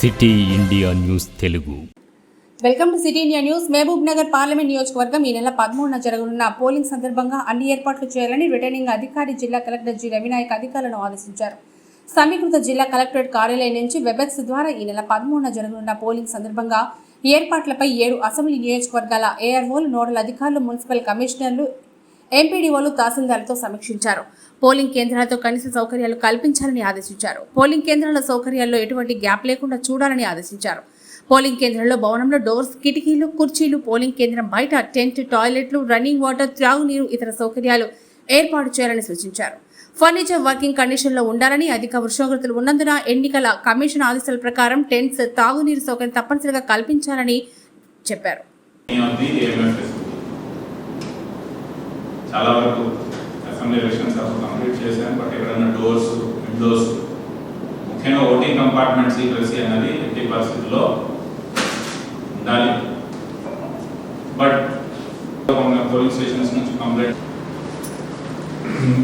City India news Telugu. Welcome to city India news. Mahabubnagar parliament నియోజకవర్గం ఈ నెల పదమూడున జరగనున్న పోలింగ్ సందర్భంగా అన్ని ఏర్పాట్లు చేయాలని రిటర్నింగ్ అధికారి జిల్లా కలెక్టర్ జి. రవినాయక్ అధికారులను ఆదేశించారు. సమీకృత జిల్లా కలెక్టరేట్ కార్యాలయం నుంచి వెబెక్స్ ద్వారా ఈ నెల పదమూడున జరగనున్న పోలింగ్ సందర్భంగా ఏర్పాట్లపై ఏడు అసెంబ్లీ నియోజకవర్గాల ఏఆర్ఓలు నోడల్ అధికారులు మున్సిపల్ కమిషనర్లు ఎంపీడీఓలు తహసీల్దార్లతో సమీక్షించారు. పోలింగ్ కేంద్రాలతో కనీస సౌకర్యాలు కల్పించాలని ఆదేశించారు. పోలింగ్ కేంద్రాల సౌకర్యాల్లో ఎటువంటి గ్యాప్ లేకుండా చూడాలని ఆదేశించారు. పోలింగ్ కేంద్రంలో భవనంలో డోర్స్ కిటికీలు కుర్చీలు పోలింగ్ కేంద్రం బయట టెంట్ టాయిలెట్లు రన్నింగ్ వాటర్ త్రాగునీరు ఇతర సౌకర్యాలు ఏర్పాటు చేయాలని సూచించారు. ఫర్నిచర్ వర్కింగ్ కండిషన్లో ఉండాలని అధిక ఉష్ణోగ్రతలు ఉన్నందున ఎన్నికల కమిషన్ ఆదేశాల ప్రకారం టెంట్స్ తాగునీరు సౌకర్యం తప్పనిసరిగా కల్పించాలని చెప్పారు. చాలా వరకు అసెంబ్లీ ఎలక్షన్స్ అసలు కంప్లీట్ చేశాను బట్ ఎక్కడన్నా డోర్స్ విండోస్ ముఖ్యంగా ఓటింగ్ కంపార్ట్మెంట్ సీక్రసీ అనేది ఎట్టి పరిస్థితుల్లో ఉండాలి. బట్ పోలింగ్ స్టేషన్స్ నుంచి complete.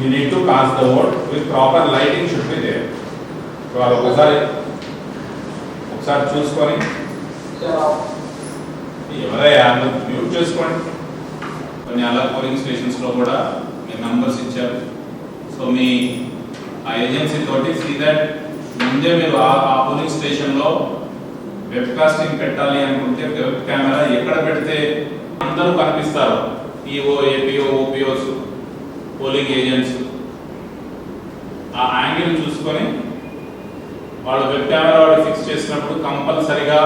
You need to pass the vote with proper lighting should be there వాళ్ళు ఒకసారి ఒకసారి చూసుకొని. ఎవరయ్యా? మ్యూట్ చేసుకోండి. కొన్ని అలా పోలింగ్ స్టేషన్స్లో కూడా మీ నంబర్స్ ఇచ్చారు. సో మీ ఆ ఏజెన్సీ తోటి సీ దట్ ముందే మీరు ఆ పోలింగ్ స్టేషన్లో వెబ్ కాస్టింగ్ పెట్టాలి అనుకుంటే వెబ్ కెమెరా ఎక్కడ పెడితే అందరూ కనిపిస్తారు. EO APO OPOs polling agents ఆ యాంగిల్ చూసుకొని వాళ్ళు వెబ్ కెమెరా వాళ్ళు ఫిక్స్ చేసినప్పుడు కంపల్సరిగా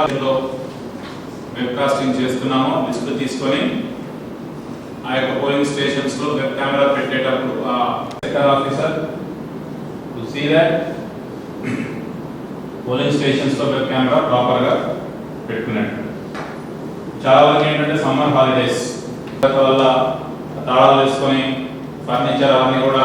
వెబ్ కాస్టింగ్ చేస్తున్నాము లిస్ట్ తీసుకొని ఆ యొక్క పోలింగ్ స్టేషన్స్లో వెబ్ కెమెరా పెట్టేటప్పుడు ఆ sector officer to see that polling స్టేషన్స్లో web camera ప్రాపర్గా పెట్టుకున్నాడు. చాలా వరకు ఏంటంటే సమ్మర్ హాలిడేస్ వల్ల తాళాలు వేసుకొని ఫర్నిచర్ అవన్నీ కూడా